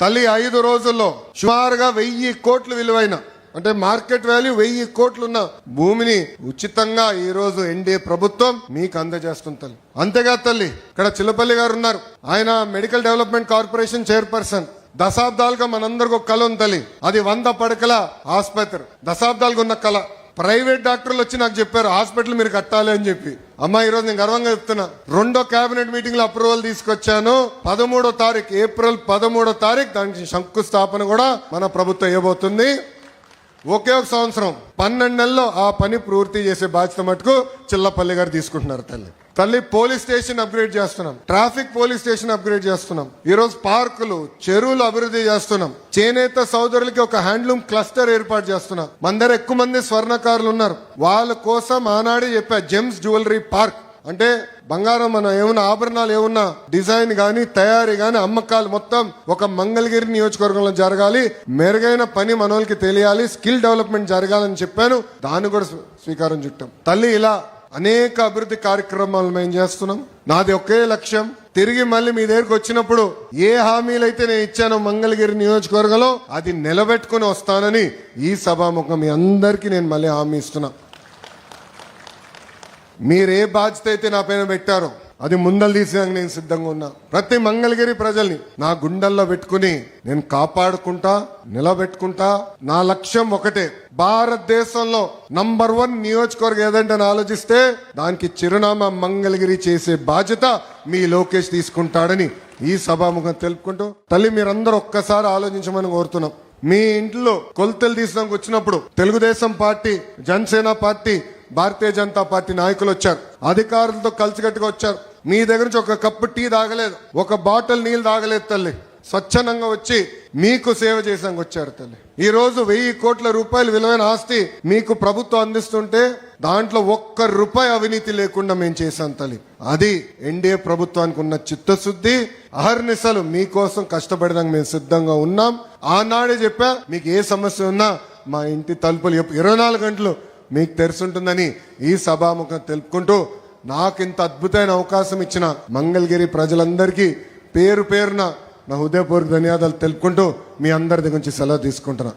తల్లి ఐదు రోజుల్లో సుమారుగా వెయ్యి కోట్లు విలువైన అంటే మార్కెట్ వాల్యూ వెయ్యి కోట్లున్న భూమిని ఉచితంగా ఈ రోజు ఎన్డీఏ ప్రభుత్వం మీకు అందజేస్తుంది తల్లి. అంతేగా తల్లి ఇక్కడ చిల్లపల్లి గారు ఉన్నారు. ఆయన మెడికల్ డెవలప్మెంట్ కార్పొరేషన్ చైర్పర్సన్. దశాబ్దాలుగా మనందరికి ఒక కళ ఉంది తల్లి. అది వంద పడకల ఆసుపత్రి. దశాబ్దాలుగా ఉన్న కళ ప్రైవేట్ డాక్టర్లు వచ్చి నాకు చెప్పారు హాస్పిటల్ మీరు కట్టాలి అని చెప్పి. అమ్మా ఈ రోజు నేను గర్వంగా చెప్తున్నా. రెండో కేబినెట్ మీటింగ్లో అప్రూవల్ తీసుకొచ్చాను. పదమూడో తారీఖు ఏప్రిల్ పదమూడో తారీఖు దానికి శంకుస్థాపన కూడా మన ప్రభుత్వం ఇవ్వబోతుంది. ఒకే ఒక సంవత్సరం పన్నెండు నెలల్లో ఆ పని పూర్తి చేసే బాధ్యత మటుకు చిల్లపల్లి గారు తీసుకుంటున్నారు తల్లి. తల్లి పోలీస్ స్టేషన్ అప్గ్రేడ్ చేస్తున్నాం. ట్రాఫిక్ పోలీస్ స్టేషన్ అప్గ్రేడ్ చేస్తున్నాం. ఈరోజు పార్కులు చెరువులు అభివృద్ధి చేస్తున్నాం. చేనేత సోదరులకి ఒక హ్యాండ్లూమ్ క్లస్టర్ ఏర్పాటు చేస్తున్నాం. మన దగ్గర ఎక్కువ మంది స్వర్ణకారులు ఉన్నారు. వాళ్ళ కోసం ఆనాడే చెప్పా జెమ్స్ జ్యువెలరీ పార్క్. అంటే బంగారం మన ఏమన్నా ఆభరణాలు ఏమన్నా డిజైన్ కానీ తయారీ కానీ అమ్మకాలు మొత్తం ఒక మంగళగిరి నియోజకవర్గంలో జరగాలి. మెరుగైన పని మనోళ్ళకి తెలియాలి. స్కిల్ డెవలప్మెంట్ జరగాలని చెప్పాను. దాన్ని కూడా స్వీకారం చుట్టాం. తల్లి ఇలా అనేక అభివృద్ధి కార్యక్రమాలు మేము చేస్తున్నాం. నాది ఒకే లక్ష్యం. తిరిగి మళ్ళీ మీ దగ్గరికి వచ్చినప్పుడు ఏ హామీలు అయితే నేను ఇచ్చానో మంగళగిరి నియోజకవర్గంలో అది నిలబెట్టుకుని వస్తానని ఈ సభాముఖం మీ అందరికీ నేను మళ్ళీ హామీ ఇస్తున్నాను మీరే బాధ్యత అయితే నా పైన పెట్టారో. అది ముందలు తీసేదానికి నేను సిద్ధంగా ఉన్నా. ప్రతి మంగళగిరి ప్రజల్ని నా గుండెల్లో పెట్టుకుని నేను కాపాడుకుంటా నిలబెట్టుకుంటా నా లక్ష్యం ఒకటే. భారతదేశంలో నంబర్ వన్ నియోజకవర్గం ఏదంటే అని ఆలోచిస్తే దానికి చిరునామా మంగళగిరి చేసే బాధ్యత మీ లోకేష్ తీసుకుంటాడని ఈ సభాముఖం తెలుపుకుంటూ తల్లి మీరందరూ ఒక్కసారి ఆలోచించమని కోరుతున్నాం. మీ ఇంట్లో కొలతలు తీసడానికి వచ్చినప్పుడు Telugu Desam party Janasena party Bharatiya Janata party నాయకులు వచ్చారు. అధికారులతో కలిసికట్టుగా వచ్చారు. మీ దగ్గర నుంచి ఒక కప్పు టీ తాగలేదు. ఒక బాటిల్ నీళ్ళు తాగలేదు తల్లి. స్వచ్ఛందంగా వచ్చి మీకు సేవ చేసాక వచ్చారు తల్లి. ఈ రోజు వెయ్యి కోట్ల రూపాయలు విలువైన ఆస్తి మీకు ప్రభుత్వం అందిస్తుంటే దాంట్లో ఒక్క రూపాయి అవినీతి లేకుండా మేము చేశాం తల్లి. అది ఎన్డీఏ ప్రభుత్వానికి ఉన్న చిత్తశుద్ధి అహర్నిశలు మీకోసం కష్టపడడానికి మేము సిద్ధంగా ఉన్నాం. ఆనాడే చెప్పా మీకు ఏ సమస్య ఉన్నా మా ఇంటి తలుపులు ఇరవై నాలుగు గంటలు మీకు తెరుసుంటుందని ఈ సభాముఖం తెలుపుకుంటూ నాకు ఇంత అద్భుతమైన అవకాశం ఇచ్చిన మంగళగిరి ప్రజలందరికీ పేరు పేరున నా హృదయపూర్వక ధన్యవాదాలు తెలుపుకుంటూ మీ అందరి దగ్గర నుంచి సెలవు తీసుకుంటున్నా.